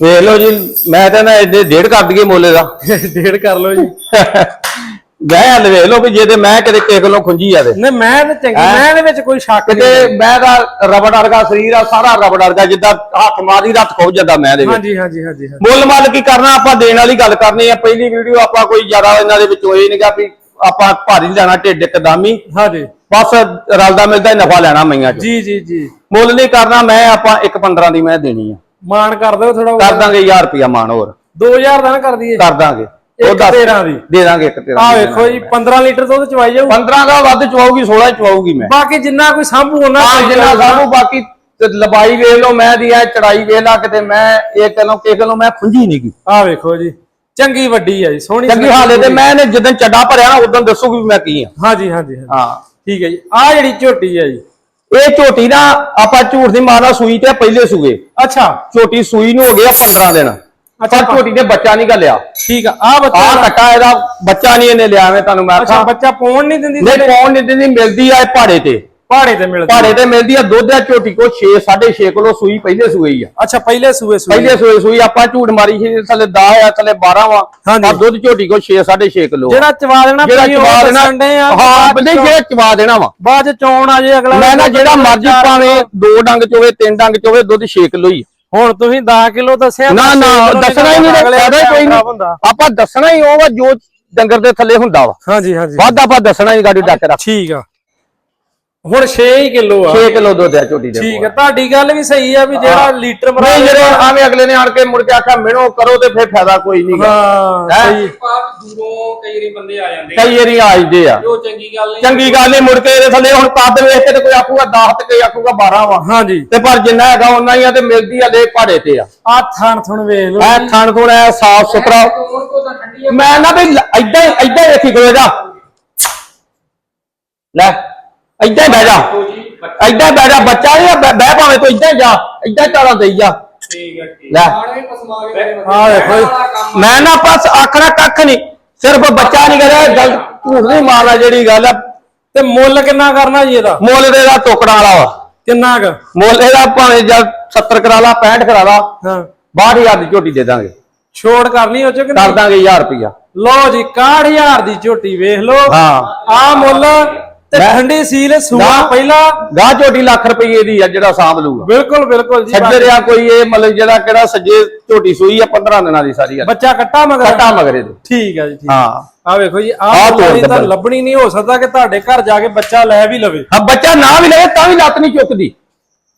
[SPEAKER 1] ਵੇਖ ਲਓ ਜੀ ਮੈਂ ਤਾਂ ਨਾ ਇਹਦੇ ਡੇਢ ਕਰ ਦਈਏ ਮੋਲੇ ਦਾ
[SPEAKER 2] ਡੇਢ ਕਰ ਲਓ ਜੀ।
[SPEAKER 1] ਮੈਂ ਹਲ ਵੇਖ ਲਓ ਵੀ ਜੇ ਤੇ ਮੈਂ ਕਿਤੇ ਕਿਸੇ ਕੋਲੋਂ ਖੁੰਝੀ ਆ ਤੇ।
[SPEAKER 2] ਨਹੀਂ ਮੈਂ ਤੇ ਚੰਗੀ ਮੈਂ ਇਹਦੇ ਵਿੱਚ ਕੋਈ ਸ਼ੱਕ ਨਹੀਂ।
[SPEAKER 1] ਕਿਤੇ ਮੈਂ ਦਾ ਰਬੜ ਵਰਗਾ ਸਰੀਰ ਆ ਸਾਰਾ ਰਬੜ ਵਰਗਾ ਜਿੱਦਾਂ ਹੱਥ ਮਾਰੀ ਰੱਤ ਖੋ ਜਾਂਦਾ ਮੈਂ ਦੇ ਵਿੱਚ।
[SPEAKER 2] ਹਾਂਜੀ ਹਾਂਜੀ ਹਾਂਜੀ।
[SPEAKER 1] ਮੁੱਲ ਮੱਲ ਕੀ ਕਰਨਾ ਆਪਾਂ ਦੇਣ ਵਾਲੀ ਗੱਲ ਕਰਨੀ ਆ। ਪਹਿਲੀ ਵੀਡੀਓ ਆਪਾਂ ਕੋਈ ਜ਼ਿਆਦਾ ਇਹਨਾਂ ਦੇ ਵਿੱਚੋਂ ਇਹ ਨਹੀਂਗਾ ਵੀ ਆਪਾਂ ਭਾਰੀ ਨੀ ਲੈਣਾ ਢਿੱਡ ਇੱਕਦਮ
[SPEAKER 2] ਹਾਂਜੀ।
[SPEAKER 1] ਬਸ ਰਲਦਾ ਮਿਲਦਾ ਹੀ ਨਫਾ ਲੈਣਾ ਮਈਆਂ ਚ।
[SPEAKER 2] ਜੀ ਜੀ ਜੀ।
[SPEAKER 1] ਮੁੱਲ ਨਹੀਂ ਕਰਨਾ ਮੈਂ ਆਪਾਂ 1.15 ਦੀ ਮੈਂ ਦੇਣੀ ਆ।
[SPEAKER 2] ਮਾਨ ਕਰ ਦਿਓ ਥੋੜਾ
[SPEAKER 1] ਕਰ ਦਾਂਗੇ 1000 ਰੁਪਿਆ ਮਾਨ ਹੋਰ।
[SPEAKER 2] 2000 ਦਾ ਨਾ ਕਰ ਦਈਏ।
[SPEAKER 1] ਕਰ ਦਾਂਗੇ।
[SPEAKER 2] ਇੱਕ
[SPEAKER 1] ਦੱਸ-
[SPEAKER 2] 13 ਦੀ।
[SPEAKER 1] ਦੇ ਦਾਂਗੇ ਇੱਕ 13
[SPEAKER 2] ਆ ਵੇਖੋ ਜੀ 15 ਲੀਟਰ ਦੁੱਧ ਚਵਾਈ ਜਾਊ।
[SPEAKER 1] 15 ਦਾ ਵੱਧ ਚਵਾਉਗੀ 16 ਹੀ ਚਵਾਉਗੀ ਮੈਂ।
[SPEAKER 2] ਬਾਕੀ ਜਿੰਨਾ ਕੋਈ ਸਾਂਭੂ ਉਹਨਾਂ
[SPEAKER 1] ਬਾਕੀ ਲੰਬਾਈ ਵੇਖ ਲਓ ਮੈਂ ਦੀ ਐ ਚੜਾਈ ਵੇਖ ਲਾ ਕਿਤੇ ਮੈਂ ਇਹ ਕਿਲੋ ਕਿਸੇ ਕਿਲੋ ਮੈਂ ਖੁੰਝੀ ਨਹੀਂ ਗਈ
[SPEAKER 2] ਆ ਵੇਖੋ ਜੀ ਚੰਗੀ ਵੱਡੀ ਆ ਜੀ ਸੋਹਣੀ
[SPEAKER 1] ਚੰਗੀ ਹਾਲੇ ਤੇ। ਮੈਂ ਇਹਨੇ ਜਦੋਂ ਚੱਡਾ ਭਰਿਆ ਨਾ ਉਦੋਂ ਦੱਸੂਗੀ ਵੀ ਮੈਂ ਕੀ ਆ।
[SPEAKER 2] ਹਾਂਜੀ ਹਾਂਜੀ ਹਾਂਜੀ।
[SPEAKER 1] ਹਾਂ।
[SPEAKER 2] ਠੀਕ ਹੈ ਜੀ ਆ ਜਿਹੜੀ ਝੋਟੀ ਆ ਜੀ।
[SPEAKER 1] ਇਹ ਝੋਟੀ ਨਾ ਆਪਾਂ ਝੂਠ ਨਹੀਂ ਮਾਰਨਾ ਸੂਈ ਤੇ ਪਹਿਲੇ ਸੂਏ।
[SPEAKER 2] ਅੱਛਾ।
[SPEAKER 1] ਝੋਟੀ ਸੂਈ ਨੂੰ ਹੋ ਗਿਆ 15 ਦਿਨ।
[SPEAKER 2] ਅੱਛਾ,
[SPEAKER 1] ਪਰ ਝੋਟੀ ਨੇ ਬੱਚਾ ਨਹੀਂ ਗੱਲਿਆ
[SPEAKER 2] ਠੀਕ ਆ ਆ ਬੱਚਾ
[SPEAKER 1] ਆਹ ਕੱਟਾ ਇਹਦਾ ਬੱਚਾ ਨਹੀਂ ਇਹਨੇ ਲਿਆ ਮੈਂ ਤੁਹਾਨੂੰ ਮੈਂ
[SPEAKER 2] ਅੱਛਾ ਬੱਚਾ ਪਾਉਣ ਨਹੀਂ ਦਿੰਦੀ
[SPEAKER 1] ਨਹੀਂ ਕੌਣ ਨਹੀਂ ਦਿੰਦੀ ਮਿਲਦੀ ਆ ਪਹਾੜੇ ਤੇ।
[SPEAKER 2] ਪਹਾੜੇ ਤੇ ਮਿਲਦੀ
[SPEAKER 1] ਪਹਾੜੇ ਤੇ ਮਿਲਦੀ ਆ ਦੁੱਧ ਆ ਝੋਟੀ ਕੋ 6 6.5 ਕਿਲੋ ਸੂਈ ਪਹਿਲੇ ਹੀ ਆ।
[SPEAKER 2] ਅੱਛਾ ਪਹਿਲੇ ਸੂਏ ਸੂਏ
[SPEAKER 1] ਪਹਿਲੇ ਸੂਏ ਸੂਈ ਆਪਾਂ ਝੂਠ ਮਾਰੀ ਸੀ ਥੱਲੇ 10 ਆ ਥੱਲੇ 12 ਵਾ। ਪਰ ਦੁੱਧ ਝੋਟੀ ਕੋ 6 6.5 ਕਿਲੋ
[SPEAKER 2] ਜਿਹੜਾ ਚਵਾ ਦੇਣਾ
[SPEAKER 1] ਜਿਹੜਾ ਚਵਾ ਦੇਣਾ
[SPEAKER 2] ਆ
[SPEAKER 1] ਹਾਂ ਬੰਦੇ ਜਿਹੜਾ ਚਵਾ ਦੇਣਾ ਵਾ।
[SPEAKER 2] ਬਾਅਦ ਚ ਚੌਣ ਆ ਜੇ ਅਗਲਾ
[SPEAKER 1] ਮੈਂ ਨਾ ਜਿਹੜਾ ਮਰਜ਼ੀ ਪਾਵੇਂ ਦੋ ਡੰਗ ਚ ਹੋਵੇ ਤਿੰਨ ਡੰਗ ਚ ਹੋਵੇ ਦੁੱਧ 6 ਕਿਲੋ ਹੀ ਆ।
[SPEAKER 2] ਹੁਣ ਤੁਸੀਂ 10 ਕਿਲੋ ਦੱਸਿਆ
[SPEAKER 1] ਨਾ ਨਾ ਦੱਸਣਾ ਹੀ ਨਹੀਂ ਫਾਇਦਾ ਕੋਈ। ਨਹੀਂ। ਆਪਾਂ ਦੱਸਣਾ ਹੀ ਉਹ ਵਾ ਜੋ ਡੰਗਰ ਦੇ ਥੱਲੇ ਹੁੰਦਾ ਵਾ।
[SPEAKER 2] ਹਾਂਜੀ ਹਾਂਜੀ।
[SPEAKER 1] ਵੱਧ ਆਪਾਂ ਦੱਸਣਾ ਹੀ ਗਾੜੀ ਡੱਕ ਰੱਖ।
[SPEAKER 2] ਠੀਕ ਆ। ਹੁਣ 6 ਹੀ ਕਿਲੋ ਆ।
[SPEAKER 1] 6 ਕਿਲੋ ਦੁੱਧ ਆ ਝੋਟੀ ਦੇ
[SPEAKER 2] ਠੀਕ ਹੈ ਤੁਹਾਡੀ ਗੱਲ ਵੀ ਸਹੀ ਆ ਵੀ ਜਿਹੜਾ ਲੀਟਰ ਬਣਾ
[SPEAKER 1] ਨਹੀਂ ਜਿਹੜੇ ਆਵੇਂ ਅਗਲੇ ਨੇ ਆਣ ਕੇ ਮੁੜ ਕੇ ਆਖਿਆ ਮਿਣੋ ਕਰੋ ਤੇ ਫਿਰ ਫਾਇਦਾ ਕੋਈ ਨਹੀਂ
[SPEAKER 2] ਹਾਂ
[SPEAKER 1] ਹੈਂ?
[SPEAKER 2] ਸਹੀ।
[SPEAKER 3] ਪਾਪ ਦੂਰੋਂ ਕਈ ਵਾਰੀ ਬੰਦੇ ਆ ਜਾਂਦੇ
[SPEAKER 1] ਕਈ ਵਾਰੀ ਆ ਜਾਂਦੇ ਆ।
[SPEAKER 3] ਜੋ ਚੰਗੀ ਗੱਲ ਨਹੀਂ
[SPEAKER 1] ਚੰਗੀ ਗੱਲ ਨਹੀਂ ਮੁੜ ਕੇ ਇਹਦੇ ਥੱਲੇ ਹੁਣ ਕੱਦ ਵੇਖ ਕੇ ਤੇ ਕੋਈ ਆਖੂਗਾ 10 ਤੇ ਕੋਈ ਆਖੂਗਾ 12 ਵਾ।
[SPEAKER 2] ਹਾਂਜੀ
[SPEAKER 1] ਤੇ ਪਰ ਜਿੰਨਾ ਹੈਗਾ ਉਹਨਾਂ ਹੀ ਆ ਤੇ ਮਿਲਦੀ ਆ ਲੈ ਭਾੜੇ ਤੇ ਆ।
[SPEAKER 2] ਆ ਥਣ ਥਣ ਵੇਖ ਲਓ
[SPEAKER 1] ਐ ਥਣ ਥੁਣ ਐ ਸਾਫ਼ ਸੁਥਰਾ।
[SPEAKER 3] ਆ।
[SPEAKER 1] ਮੈਂ ਨਾ ਵੀ ਐਦਾਂ ਐਦਾਂ ਵੇਖੀ ਕਰੋ ਜਾ ਲੈ। ਐਦਾਂ ਬਹਿ ਜਾ।
[SPEAKER 3] ਦੇਖੋ ਜੀ ਬੱਚਾ
[SPEAKER 1] ਐਦਾਂ ਬਹਿ ਜਾ ਬੱਚਾ ਨਹੀਂ ਬਹਿ ਬਹਿ ਭਾਵੇਂ ਤੂੰ ਐਦਾਂ ਜਾ ਐਦਾਂ ਚਾਲਾਂ ਦੇਈ ਜਾ।
[SPEAKER 3] ਠੀਕ ਹੈ ਠੀਕ।
[SPEAKER 1] ਲੈ।
[SPEAKER 3] ਆਣੇ ਪਸਮਾ ਕੇ
[SPEAKER 2] ਆ ਦੇਖੋ ਜੀ।
[SPEAKER 1] ਮੈਂ ਨਾ ਬਸ ਆਖਣਾ ਕੱਖ ਨਹੀਂ ਸਿਰਫ ਬੱਚਾ ਨਹੀਂ ਕਰਿਆ ਗੱਲ ਝੂਠ ਨਹੀਂ ਮਾਰਨਾ ਜਿਹੜੀ ਗੱਲ ਆ।
[SPEAKER 2] ਤੇ ਮੁੱਲ ਕਿੰਨਾ ਕਰਨਾ ਜੀ ਇਹਦਾ?
[SPEAKER 1] ਮੁੱਲ ਦੇ ਦਾ ਟੋਕੜਾ ਵਾਲਾ ਵਾ।
[SPEAKER 2] ਕਿੰਨਾ ਕ?
[SPEAKER 1] ਮੁੱਲ ਇਹਦਾ ਭਾਵੇਂ ਜਦ 70 ਕਰਾ ਲਾ 65 ਕਰਾ ਲਾ
[SPEAKER 2] ਹਾਂ।
[SPEAKER 1] 62000 ਦੀ ਝੋਟੀ ਦੇ ਦਾਂਗੇ।
[SPEAKER 2] ਛੋੜ ਕਰਨੀ ਉਹ ਚ ਕਿ
[SPEAKER 1] ਕਰ
[SPEAKER 2] ਨਹੀਂ?
[SPEAKER 1] ਦਾਂਗੇ 1000 ਰੁਪਇਆ
[SPEAKER 2] ਲਓ ਜੀ 61000 ਦੀ ਝੋਟੀ ਵੇਖ ਲਓ।
[SPEAKER 1] ਹਾਂ।
[SPEAKER 2] ਆ ਮੁੱਲ
[SPEAKER 1] ਲੈ।
[SPEAKER 2] ਠੰਡੀ ਸੀਲ ਸੂਆ। ਪਹਿਲਾ।
[SPEAKER 1] ਗਾਹ ਝੋਟੀ ਲੱਖ ਰੁਪਏ ਦੀ ਆ ਜਿਹੜਾ ਸਾਂਭ ਲੂਗਾ
[SPEAKER 2] ਬਿਲਕੁਲ ਬਿਲਕੁਲ ਜੀ
[SPEAKER 1] ਸੱਜੇ ਰਿਆ ਕੋਈ ਇਹ ਮਤਲਬ ਜਿਹੜਾ ਕਿਹੜਾ ਸੱਜੇ ਝੋਟੀ ਸੂਈ ਆ 15 ਦਿਨਾਂ ਦੀ ਸਾਰੀ ਆ।
[SPEAKER 2] ਬੱਚਾ ਕੱਟਾ ਮਗਰ?
[SPEAKER 1] ਕੱਟਾ ਮਗਰੇ ਦੇ
[SPEAKER 2] ਠੀਕ ਹੈ ਜੀ ਠੀਕ।
[SPEAKER 1] ਹਾਂ।
[SPEAKER 2] ਆ ਵੇਖੋ ਜੀ
[SPEAKER 1] ਆਹ
[SPEAKER 2] ਤਾਂ। ਲੱਭਣੀ ਨਹੀਂ ਹੋ ਸਕਦਾ ਕਿ ਤੁਹਾਡੇ ਘਰ ਜਾ ਕੇ ਬੱਚਾ ਲੈ ਵੀ ਲਵੇ।
[SPEAKER 1] ਹਾਂ ਬੱਚਾ ਨਾ ਵੀ ਲਏ ਤਾਂ ਵੀ ਲੱਤ ਨਹੀਂ ਚੁੱਕਦੀ।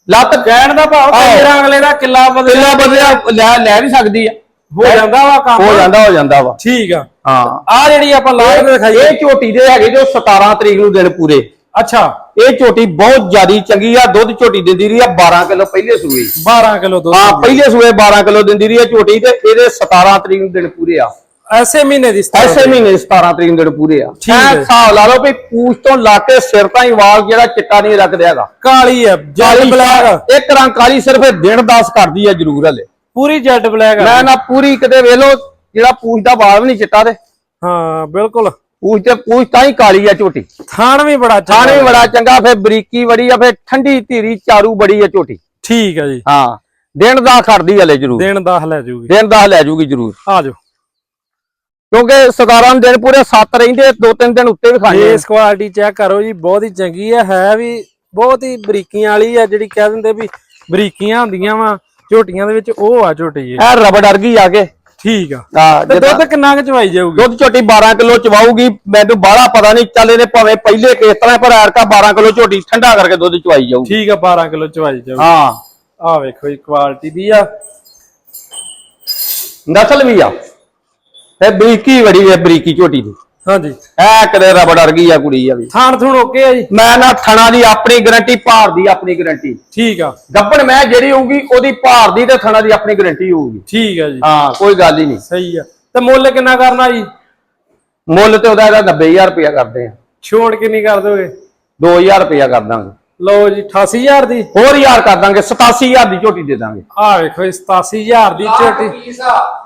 [SPEAKER 1] ਲੱਤ
[SPEAKER 2] ਕਹਿਣ ਦਾ ਭਾਵ ਜਿਹੜਾ ਅਗਲੇ ਦਾ ਕਿੱਲਾ
[SPEAKER 1] ਕਿੱਲਾ
[SPEAKER 2] ਬਦਲਿਆ
[SPEAKER 1] ਬਦਲਿਆ ਲੈ ਲੈ ਵੀ ਸਕਦੀ ਆ।
[SPEAKER 2] ਹੋ ਜਾਂਦਾ ਵਾ ਕੰਮ।
[SPEAKER 1] ਹੋ ਜਾਂਦਾ ਹੋ ਜਾਂਦਾ ਵਾ।
[SPEAKER 2] ਠੀਕ ਆ।
[SPEAKER 1] ਹਾਂ।
[SPEAKER 2] ਆ ਜਿਹੜੀ ਆਪਾਂ ਲਾਈਵ ਦਿਖਾਈ
[SPEAKER 1] ਇਹ ਝੋਟੀ ਦੇ ਹੈਗੇ ਜੋ 17 ਤਰੀਕ ਨੂੰ ਦਿਨ ਪੂਰੇ।
[SPEAKER 2] ਅੱਛਾ।
[SPEAKER 1] ਇਹ ਝੋਟੀ ਬਹੁਤ ਜ਼ਿਆਦੀ ਚੰਗੀ ਆ ਦੁੱਧ ਝੋਟੀ ਦਿੰਦੀ ਰਹੀ ਆ 12 ਕਿਲੋ ਪਹਿਲੇ ਸੂਏ।
[SPEAKER 2] 12 ਕਿਲੋ ਦੁੱਧ
[SPEAKER 1] ਹਾਂ ਪਹਿਲੇ ਸੂਏ 12 ਕਿਲੋ ਦਿੰਦੀ ਰਹੀ ਆ ਝੋਟੀ ਤੇ ਇਹਦੇ 17 ਤਰੀਕ ਨੂੰ ਦਿਨ ਪੂਰੇ ਆ।
[SPEAKER 2] ਐਸੇ ਮਹੀਨੇ ਦੀ
[SPEAKER 1] ਐਸੇ ਮਹੀਨੇ 17 ਤਰੀਕ ਨੂੰ ਦਿਨ ਪੂਰੇ ਆ।
[SPEAKER 2] ਠੀਕ ਹੈ।
[SPEAKER 1] ਹਿਸਾਬ ਲਾ ਲਓ ਵੀ ਪੂਛ ਤੋਂ ਲਾ ਕੇ ਸਿਰ ਤਾਈਂ ਵਾਲ ਜਿਹੜਾ ਚਿੱਟਾ ਨਹੀਂ ਰੱਖਦੇ ਹੈਗਾ।
[SPEAKER 2] ਕਾਲੀ ਹੈ ਜੈਡ ਬਲੈਕ।
[SPEAKER 1] ਇੱਕ ਰੰਗ ਕਾਲੀ ਸਿਰਫ ਇਹ ਦਿਨ 10 ਕਰਦੀ ਆ ਜ਼ਰੂਰ ਹਲੇ।
[SPEAKER 2] ਪੂਰੀ ਜੈਡ ਬਲੈਕ
[SPEAKER 1] ਮੈਂ ਨਾ ਪੂਰੀ ਕਿਤੇ ਵੇਖ ਲਓ ਜਿਹੜਾ ਪੂਛ ਦਾ ਵਾਲ ਵੀ ਨਹੀਂ ਚਿੱਟਾ ਤੇ।
[SPEAKER 2] ਹਾਂ ਬਿਲਕੁਲ।
[SPEAKER 1] ਪੂਛ ਤੇ ਪੂਛ ਤਾਂ ਹੀ ਕਾਲੀ ਆ ਝੋਟੀ।
[SPEAKER 2] ਥਾਣ ਵੀ ਬੜਾ ਚੰਗਾ
[SPEAKER 1] ਖਾਣੇ ਵੀ ਬੜਾ ਚੰਗਾ ਫਿਰ ਬਰੀਕੀ ਬੜੀ ਆ ਫਿਰ ਠੰਡੀ ਧੀਰੀ ਚਾਰੂ ਬੜੀ ਆ ਝੋਟੀ।
[SPEAKER 2] ਠੀਕ ਹੈ ਜੀ।
[SPEAKER 1] ਹਾਂ ਦਿਨ ਦਾ ਖੜਦੀ ਹਲੇ ਜ਼ਰੂਰ।
[SPEAKER 2] ਦਿਨ 10 ਲੈ ਜਾਊਗੀ
[SPEAKER 1] ਦਿਨ ਦਾ ਲੈ ਜੂਗੀ ਜ਼ਰੂਰ।
[SPEAKER 2] ਆ ਜਾਓ।
[SPEAKER 1] ਕਿਉਂਕਿ 17 ਨੂੰ ਦਿਨ ਪੂਰੇ 7 ਰਹਿੰਦੇ ਦੋ ਤਿੰਨ ਦਿਨ ਉੱਤੇ ਵੀ ਖਾਣੇ
[SPEAKER 2] ਫੇਸ ਕੁਆਲਿਟੀ ਚੈੱਕ ਕਰੋ ਜੀ ਬਹੁਤ ਹੀ ਚੰਗੀ ਹੈ ਹੈ ਵੀ ਬਹੁਤ ਹੀ ਬਰੀਕੀਆਂ ਵਾਲੀ ਹੈ ਜਿਹੜੀ ਕਹਿ ਦਿੰਦੇ ਵੀ ਬਰੀਕੀਆਂ ਹੁੰਦੀਆਂ ਵਾ। ਝੋਟੀਆਂ ਦੇ ਵਿੱਚ ਉਹ ਆ ਝੋਟੀ ਇਹ
[SPEAKER 1] ਇਹ ਰਬੜ ਅਰਗੀ ਆ ਕੇ।
[SPEAKER 2] ਠੀਕ ਆ।
[SPEAKER 1] ਆ
[SPEAKER 2] ਤੇ ਦੁੱਧ ਕਿੰਨਾ ਕੁ ਚਵਾਈ ਜਾਊਗੀ?
[SPEAKER 1] ਦੁੱਧ ਝੋਟੀ 12 ਕਿਲੋ ਚਵਾਊਗੀ। ਮੈਨੂੰ ਬਾਹਲਾ ਪਤਾ ਨਹੀਂ ਚੱਲ ਇਹਨੇ ਭਾਵੇਂ ਪਹਿਲੇ ਕਿਸ ਤਰ੍ਹਾਂ ਪਰ ਐਰਕਾ 12 ਕਿਲੋ ਝੋਟੀ ਠੰਡਾ ਕਰਕੇ ਦੁੱਧ ਚਵਾਈ ਜਾਊ
[SPEAKER 2] ਠੀਕ ਆ 12 ਕਿਲੋ ਚਵਾਈ ਜਾਊਗੀ।
[SPEAKER 1] ਹਾਂ।
[SPEAKER 2] ਆ ਵੇਖੋ ਜੀ ਕੁਆਲਿਟੀ ਦੀ ਆ।
[SPEAKER 1] ਨਸਲ ਵੀ ਆ। ਇਹ ਬਰੀਕੀ ਬੜੀ ਹੈ ਬਰੀਕੀ ਝੋਟੀ ਦੀ।
[SPEAKER 2] ਹਾਂਜੀ।
[SPEAKER 1] ਐ ਕਦੇ ਰਬੜ ਅਰਗੀ ਆ ਕੁੜੀ ਆ ਵੀ।
[SPEAKER 2] ਥਾਣ ਥੂਣ ਓਕੇ ਆ ਜੀ।
[SPEAKER 1] ਮੈਂ ਨਾ ਥਣਾ ਦੀ ਆਪਣੀ ਗਾਰੰਟੀ ਭਾਰ ਦੀ ਆਪਣੀ ਗਾਰੰਟੀ।
[SPEAKER 2] ਠੀਕ ਆ।
[SPEAKER 1] ਗੱਬਣ ਮੈਂ ਜਿਹੜੀ ਹੋਊਗੀ ਉਹਦੀ ਭਾਰ ਦੀ ਤੇ ਥਣਾ ਦੀ ਆਪਣੀ ਗਾਰੰਟੀ ਹੋਊਗੀ।
[SPEAKER 2] ਠੀਕ ਆ ਜੀ।
[SPEAKER 1] ਹਾਂ ਕੋਈ ਗੱਲ ਹੀ ਨਹੀਂ।
[SPEAKER 2] ਸਹੀ ਆ। ਤੇ ਮੁੱਲ ਕਿੰਨਾ ਕਰਨਾ ਜੀ?
[SPEAKER 1] ਮੁੱਲ ਤੇ ਉਹਦਾ ਇਹਦਾ 90000 ਰੁਪਇਆ ਕਰਦੇ ਆ।
[SPEAKER 2] ਛੋੜ ਕਿੰਨੀ ਕਰ ਦੋਗੇ?
[SPEAKER 1] 2000 ਰੁਪਇਆ ਕਰ ਦਾਂਗੇ।
[SPEAKER 2] ਲਓ ਜੀ 88000 ਦੀ।
[SPEAKER 1] ਹੋਰ ਯਾਰ ਕਰ ਦਾਂਗੇ 87000 ਦੀ ਝੋਟੀ ਦੇ ਦਾਂਗੇ।
[SPEAKER 2] ਆ ਵੇਖੋ ਜੀ 87000 ਦੀ ਝੋਟੀ।
[SPEAKER 3] ਆ।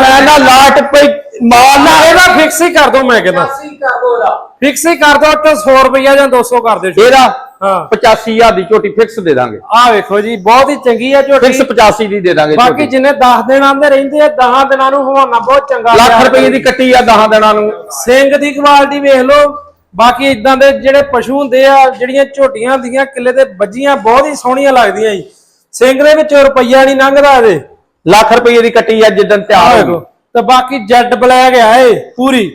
[SPEAKER 1] ਮੈਂ ਨਾ ਲਾਟ ਪਈ ਮਾਲ ਨਾ
[SPEAKER 2] ਇਹਦਾ ਫਿਕਸ ਹੀ ਕਰ ਦੋ ਮੈਂ ਕਹਿੰਦਾ।
[SPEAKER 3] 80 ਕਰ ਦੋ ਦਾ
[SPEAKER 2] ਫਿਕਸ ਹੀ ਕਰ ਦੋ ਤੇ 100 ਰੁਪਇਆ ਜਾਂ 200 ਕਰ ਦਿਓ
[SPEAKER 1] ਇਹਦਾ
[SPEAKER 2] ਹਾਂ।
[SPEAKER 1] 85000 ਦੀ ਝੋਟੀ ਫਿਕਸ ਦੇ ਦਾਂਗੇ।
[SPEAKER 2] ਆ ਵੇਖੋ ਜੀ ਬਹੁਤ ਹੀ ਚੰਗੀ ਆ ਝੋਟੀ।
[SPEAKER 1] ਫਿਕਸ 85 ਦੀ ਦੇ ਦਾਂਗੇ
[SPEAKER 2] ਬਾਕੀ ਜਿੰਨੇ 10 ਦਿਨ ਆਂਦੇ ਰਹਿੰਦੇ ਆ 10 ਦਿਨਾਂ ਨੂੰ ਹਵਾਨਾ ਬਹੁਤ ਚੰਗਾ
[SPEAKER 1] ਲੱਖ ਰੁਪਏ ਦੀ ਕੱਟੀ ਆ 10 ਦਿਨਾਂ ਨੂੰ।
[SPEAKER 2] ਸਿੰਘ ਦੀ ਕੁਆਲਿਟੀ ਵੇਖ ਲਓ। ਬਾਕੀ ਇਦਾਂ ਦੇ ਜਿਹੜੇ ਪਸ਼ੂ ਹੁੰਦੇ ਆ ਜਿਹੜੀਆਂ ਝੋਟੀਆਂ ਹੁੰਦੀਆਂ ਕਿੱਲੇ ਤੇ ਵੱਜੀਆਂ ਬਹੁਤ ਹੀ ਸੋਹਣੀਆਂ ਲੱਗਦੀਆਂ ਜੀ। ਸਿੰਘ ਦੇ ਵਿੱਚ ਰੁਪਈਆ ਨਹੀਂ ਲੰਘਦਾ ਇਹਦੇ
[SPEAKER 1] ਲੱਖ ਰੁਪਏ ਦੀ ਕੱਟੀ ਆ ਜਿੱਦਣ
[SPEAKER 2] ਆ
[SPEAKER 1] ਤਿਆਰ ਹੋਊਗੀ
[SPEAKER 2] ਤੇ ਬਾਕੀ ਜੈਡ ਬਲੈਕ ਆ ਇਹ ਪੂਰੀ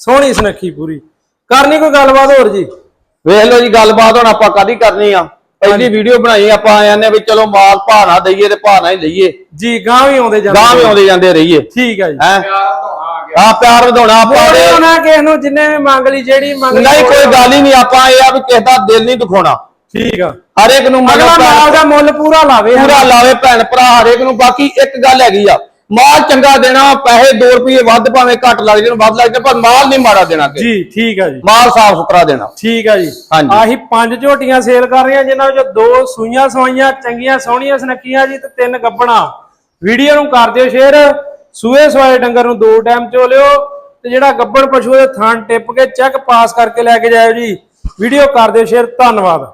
[SPEAKER 2] ਸੋਹਣੀ ਸੁਨੱਖੀ ਪੂਰੀ। ਕਰਨੀ ਕੋਈ ਗੱਲਬਾਤ ਹੋਰ ਜੀ?
[SPEAKER 1] ਵੇਖ ਲਓ ਜੀ ਗੱਲਬਾਤ ਹੁਣ ਆਪਾਂ ਕਾਦੀ ਕਰਨੀ ਆ? ਪਹਿਲੀ ਵੀਡੀਓ ਬਣਾਈ ਆਪਾਂ ਆਏ ਨੇ ਵੀ ਚਲੋ ਮਾਲ ਨਾ ਦਈਏ ਤੇ ਨਾ ਹੀ ਲਈਏ।
[SPEAKER 2] ਜੀ ਗਾਂ ਵੀ ਆਉਂਦੇ ਜਾਂਦੇ
[SPEAKER 1] ਗਾਂ ਵੀ ਆਉਂਦੇ ਜਾਂਦੇ ਰਹੀਏ।
[SPEAKER 2] ਠੀਕ ਆ ਜੀ।
[SPEAKER 3] ਆ
[SPEAKER 1] ਪਿਆਰ ਵਧਾਉਣਾ ਆਪਾਂ ਨੇ।
[SPEAKER 2] ਉਹਨਾਂ ਕਿਸੇ ਨੂੰ ਜਿੰਨੇ ਵੀ ਮੰਗ ਲਈ ਜਿਹੜੀ ਮੰਗ
[SPEAKER 1] ਨਹੀਂ ਕੋਈ ਗੱਲ ਹੀ ਨਹੀਂ ਆਪਾਂ ਇਹ ਆ ਵੀ ਕਿਸੇ ਦਾ ਦਿਲ ਨਹੀਂ ਦੁਖਾਉਣਾ।
[SPEAKER 2] ਠੀਕ ਆ।
[SPEAKER 1] ਹਰ ਇੱਕ ਨੂੰ
[SPEAKER 2] ਮਾਲ ਦਾ ਮੁੱਲ ਪੂਰਾ ਲਾਵੇ
[SPEAKER 1] ਪੂਰਾ ਲਾਵੇ ਭੈਣ ਭਰਾ ਹਰ ਇੱਕ ਨੂੰ। ਬਾਕੀ ਇੱਕ ਗੱਲ ਹੈਗੀ ਆ ਮਾਲ ਚੰਗਾ ਦੇਣਾ ਪੈਸੇ 2 ਰੁਪਏ ਵੱਧ ਭਾਵੇਂ ਘੱਟ ਲੱਗ ਜਾਣ ਵੱਧ ਲੱਗ ਜਾਣ ਪਰ ਮਾਲ ਨਹੀਂ ਮਾੜਾ ਦੇਣਾ ਕਿ
[SPEAKER 2] ਜੀ ਠੀਕ ਆ ਜੀ।
[SPEAKER 1] ਮਾਲ ਸਾਫ਼ ਸੁਥਰਾ ਦੇਣਾ।
[SPEAKER 2] ਠੀਕ ਆ ਜੀ।
[SPEAKER 1] ਹਾਂਜੀ।
[SPEAKER 2] ਆਹੀ ਪੰਜ ਝੋਟੀਆਂ ਸੇਲ ਕਰ ਰਹੀਆਂ ਜਿਨ੍ਹਾਂ ਵਿੱਚੋਂ ਦੋ ਸੂਈਆਂ ਸਵਾਈਆਂ ਚੰਗੀਆਂ ਸੋਹਣੀਆਂ ਸੁਨੱਖੀਆਂ ਜੀ ਤੇ ਤਿੰਨ ਗੱਬਣਾ। ਵੀਡੀਓ ਨੂੰ ਕਰ ਦਿਓ ਸ਼ੇਅਰ। ਸੂਏ ਸਵਾਏ ਡੰਗਰ ਨੂੰ ਦੋ ਟਾਈਮ ਚੋ ਲਿਓ ਤੇ ਜਿਹੜਾ ਗੱਬਣ ਪਸ਼ੂ ਦੇ ਥਣ ਟਿੱਪ ਕੇ ਚੈੱਕ ਪਾਸ ਕਰਕੇ ਲੈ ਕੇ ਜਾਇਓ ਜੀ। ਵੀਡੀਓ ਕਰ ਦਿਓ ਸ਼ੇਅਰ। ਧੰਨਵਾਦ।